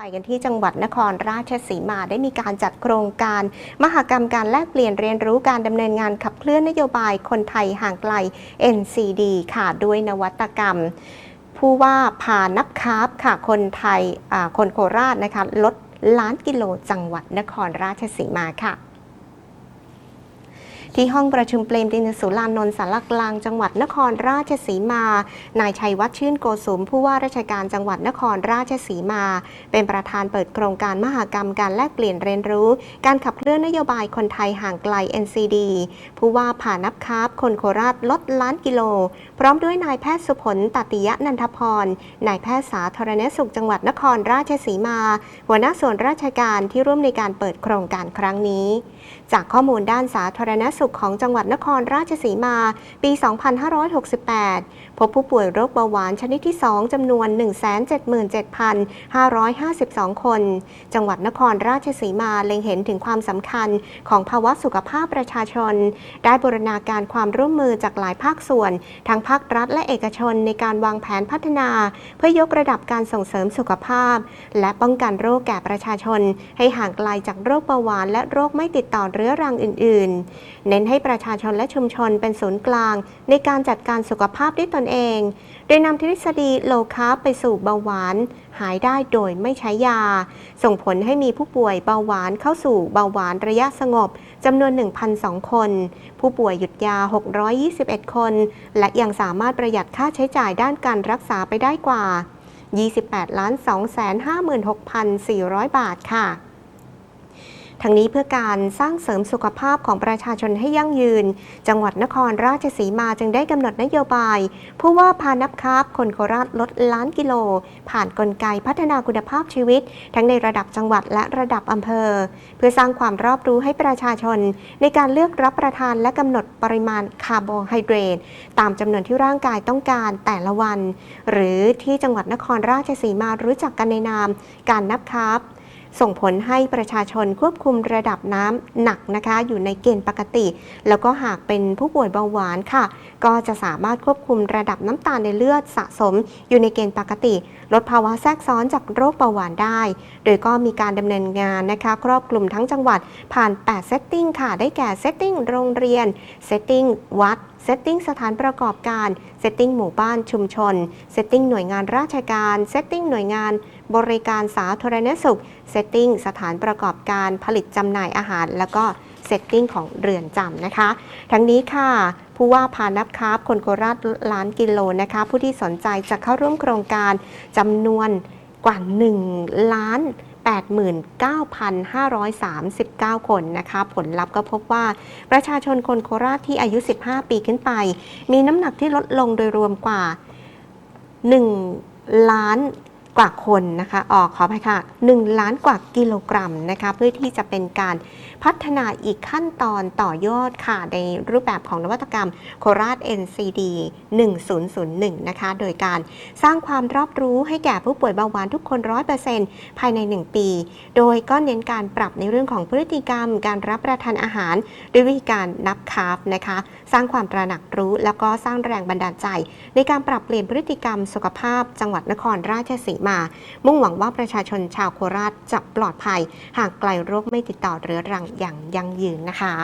ไปกันที่จังหวัดนครราชสีมาได้มีการจัดโครงการ มหกรรมการแลกเปลี่ยนเรียนรู้การดำเนินงานขับเคลื่อนนโยบายคนไทยห่างไกล NCD ค่ะด้วยนวัตกรรม ผู้ว่าพานับคาบค่ะคนไทยคนโคราชนะคะลดล้านกิโลจังหวัดนครราชสีมาค่ะ ที่ห้องประชุมเปรมตินสุรานนท์สารกลางจังหวัดนครราชสีมา นายชัยวัฒน์ชื่นโกสุมผู้ว่าราชการจังหวัดนครราชสีมา เป็นประธานเปิดโครงการมหกรรมการแลกเปลี่ยนเรียนรู้ การขับเคลื่อนนโยบายคนไทยห่างไกล NCD ผู้ว่าผ่านับคาบคนโคราชลดล้านกิโล พร้อมด้วยนายแพทย์สุผลตติยะนันทพรนายแพทย์สาธารณสุขจังหวัดนครราชสีมา หัวหน้าส่วนราชการที่ร่วมในการเปิดโครงการครั้งนี้ จากข้อมูลด้านสาธารณสุขของจังหวัดนครราชสีมาปี 2568 พบผู้ป่วยโรคเบาหวานชนิดที่ 2จำนวน 177,552 คน จังหวัดนครราชสีมาเล็งเห็นถึงความสำคัญของภาวะสุขภาพประชาชน ได้บูรณาการความร่วมมือจากหลายภาคส่วน ทั้งภาครัฐและเอกชนในการวางแผนพัฒนา เพื่อยกระดับการส่งเสริมสุขภาพ และป้องกันโรคแก่ประชาชน ให้ห่างไกลจากโรคเบาหวานและโรคไม่ติดต่อเรื้อรังอื่น ๆเน้นให้ประชาชนและชุมชนเป็นศูนย์กลาง ในการจัดการสุขภาพด้วยตนเอง โดยนำทฤษฎีโลคาร์บไปสู่เบาหวาน หายได้โดยไม่ใช้ยา ส่งผลให้มีผู้ป่วยเบาหวานเข้าสู่เบาหวานระยะสงบจำนวน 1,002 คน ผู้ป่วยหยุดยา 621 คน และยังสามารถประหยัดค่าใช้จ่ายด้านการรักษาไปได้กว่า 28ล้าน256,400 บาทค่ะ ทั้งนี้เพื่อการสร้างเสริมสุขภาพของประชาชนให้ยั่งยืน จังหวัดนครราชสีมาจึงได้กำหนดนโยบาย ผู้ว่าพานับคาบคนโคราชลดล้านกิโล ผ่านนกลไกพัฒนาคุณภาพชีวิต ทั้งในระดับจังหวัดและระดับอำเภอ เพื่อสร้างความรอบรู้ให้ประชาชน ในการเลือกรับประทานและกำหนดปริมาณคาร์โบไฮเดรตตามจำนวนที่ร่างกายต้องการแต่ละวัน หรือที่จังหวัดนครราชสีมารู้จักกันในนาม การนับคาร์บ ส่งผลให้ประชาชนควบคุมระดับน้ำหนักนะคะ อยู่ในเกณฑ์ปกติ แล้วก็หากเป็นผู้ป่วยเบาหวานค่ะ ก็จะสามารถควบคุมระดับน้ำตาลในเลือดสะสม อยู่ในเกณฑ์ปกติ ลดภาวะแทรกซ้อนจากโรคเบาหวานได้ โดยก็มีการดำเนินงานนะคะ ครอบคลุมทั้งจังหวัดผ่าน 8 เซตติ้งค่ะ ได้แก่เซตติ้งโรงเรียน เซตติ้งวัดเซตติ้งสถานประกอบการ เซตติ้งหมู่บ้านชุมชน เซตติ้งหน่วยงานราชการ เซตติ้งหน่วยงาน บริการสาธารณสุข เซตติ้งสถานประกอบการผลิตจำหน่ายอาหาร แล้วก็เซตติ้งของเรือนจำนะคะ ทั้งนี้ค่ะผู้ว่าพานับคาบคนโคราชล้านกิโลนะคะ ผู้ที่สนใจจะเข้าร่วมโครงการจำนวนกว่า 1 ล้าน 89,539 คนนะคะ ผลลัพธ์ก็พบว่าประชาชนคนโคราชที่อายุ 15 ปีขึ้นไป มีน้ำหนักที่ลดลงโดยรวมกว่า 1 ล้าน กว่าคนนะคะออกขออภัยค่ะ 1 ล้านกว่ากิโลกรัมนะคะเพื่อที่จะเป็นการพัฒนาอีกขั้นตอนต่อยอดค่ะ ในรูปแบบของนวัตกรรมโคราช NCD 1001 นะคะ โดยการสร้างความรอบรู้ให้แก่ผู้ป่วยเบาหวานทุกคน 100%ภายใน 1 ปี โดยก็เน้นการปรับในเรื่องของพฤติกรรม การรับประทานอาหาร ด้วยวิธีการนับคาร์บนะคะ สร้างความตระหนักรู้ แล้วก็สร้างแรงบันดาลใจ ในการปรับเปลี่ยนพฤติกรรมสุขภาพ จังหวัดนครราชสีมา มุ่งหวังว่าประชาชนชาวโคราชจะปลอดภัย ห่างไกลโรคไม่ติดต่อเรื้อรังอย่างยั่งยืนนะคะ